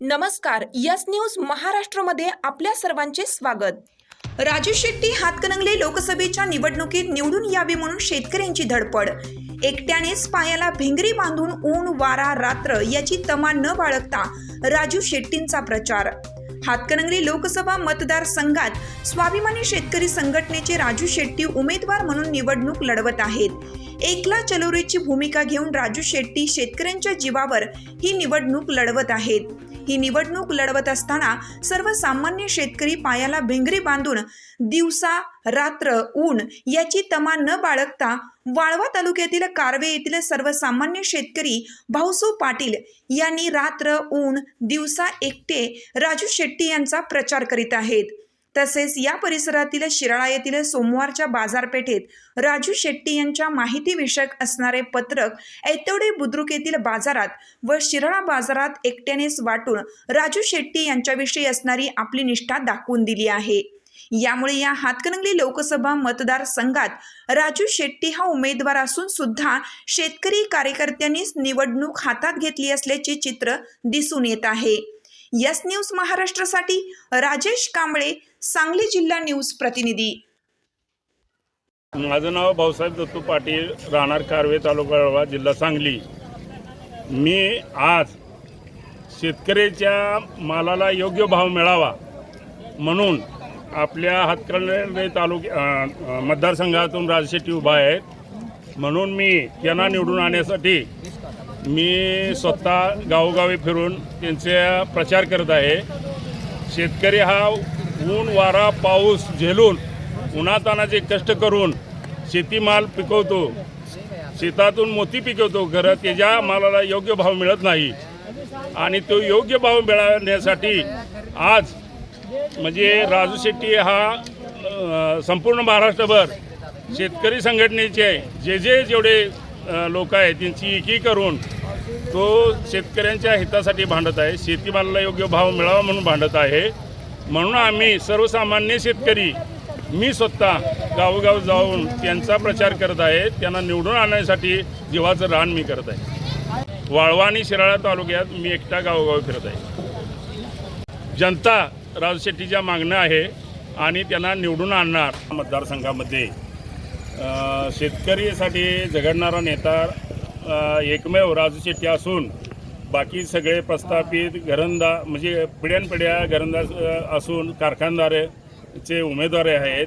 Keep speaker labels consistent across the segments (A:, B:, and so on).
A: नमस्कार yes news महाराष्ट्रमध्ये आपल्या सर्वांचे स्वागत. राजू शेट्टी हातकणंगले लोकसभेच्या निवडणुकीत निवडून यावे म्हणून शेतकऱ्यांची धडपड. एकट्यानेच पायाला भिंगरी बांधून ऊन वारा रात्र याची तमा न बाळगता राजू शेट्टींचा प्रचार. हातकणंगले लोकसभा मतदारसंघात स्वाभिमानी शेतकरी संघटनेचे राजू शेट्टी उमेदवार म्हणून निवडणूक लढवत आहेत. एकला चलोरीची भूमिका घेऊन राजू शेट्टी शेतकऱ्यांच्या जीवावर ही निवडणूक लढवत आहेत. ही निवडणूक लढवत असताना सर्वसामान्य शेतकरी पायाला भिंगरी बांधून दिवसा रात्र ऊन याची तमा न बाळगता वाळवा तालुक्यातील कारवे येथील सर्वसामान्य शेतकरी भाऊसू पाटील यांनी रात्र ऊन दिवसा एकटे राजू शेट्टी यांचा प्रचार करीत आहेत. तसेच या परिसरातील शिराळा येथील सोमवारच्या बाजारपेठेत राजू शेट्टी यांच्या माहितीविषयक असणारे पत्रक ऐतवडे बुद्रुक येथील बाजारात व शिराळा बाजारात एकट्यानेच वाटून राजू शेट्टी यांच्याविषयी असणारी आपली निष्ठा दाखवून दिली आहे. यामुळे या हातकणंगली लोकसभा मतदारसंघात राजू शेट्टी हा उमेदवार असून सुद्धा शेतकरी कार्यकर्त्यांनीच निवडणूक हातात घेतली असल्याचे चित्र दिसून येत आहे. यस न्यूज महाराष्ट्रासाठी राजेश कांबळे सांगली जिल्हा न्यूज प्रतिनिधी.
B: माझं नाव भाऊसाहेब दत्तू पाटील राहणार कारवे तालुका जिल्हा सांगली. मी आज शेतकऱ्याच्या मालाला योग्य भाव मिळावा म्हणून आपल्या हातकणंगले तालुक्या मतदारसंघातून राजशेट्टी उभा आहेत. म्हणून मी त्यांना निवडून आणण्यासाठी मी स्वतः गावोगावी फिरून त्यांचा प्रचार करत आहे. शेतकरी हा ऊन वारा पाऊस झेलून उन्हातानाचे कष्ट करून शेतीमाल पिकवतो. शेतातून मोती पिकवतो. खरं त्याच्या मालाला योग्य भाव मिळत नाही. आणि तो योग्य भाव मिळवण्यासाठी आज म्हणजे राजू शेट्टी हा संपूर्ण महाराष्ट्रभर शेतकरी संघटनेचे जे जे जेवढे लोक आहेत त्यांची एकी करून तो शेतकऱ्यांच्या हितासाठी भांडत आहे. शेतीमालाला योग्य भाव मिळावा म्हणून भांडत आहे. म्हणून आम्ही सर्वसामान्य शेतकरी मी स्वतः गावोगाव जाऊन त्यांचा प्रचार करत आहे. त्यांना निवडून आणण्यासाठी जीवाचं रान मी करत आहे. वाळवा आणि शिराळा तालुक्यात मी एकटा गावोगावी फिरत आहे. जनता राजू शेट्टीच्या मागणं आहे आणि त्यांना निवडून आणणार. मतदारसंघामध्ये शेतकरीसाठी झगडणारा नेता एकमेव राजू शेट्टी असून बाकी सगळे प्रस्थापित घरंदा म्हणजे पिढ्यानपिढ्या घरंदाज असून असून कारखानदाराचे उमेदवार आहेत.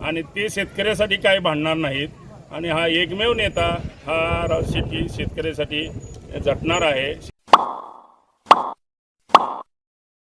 B: आणि ते शेतकऱ्यासाठी काही भांडणार नाहीत. आणि हा एकमेव नेता हा शेती शेतकऱ्यासाठी झटणार आहे.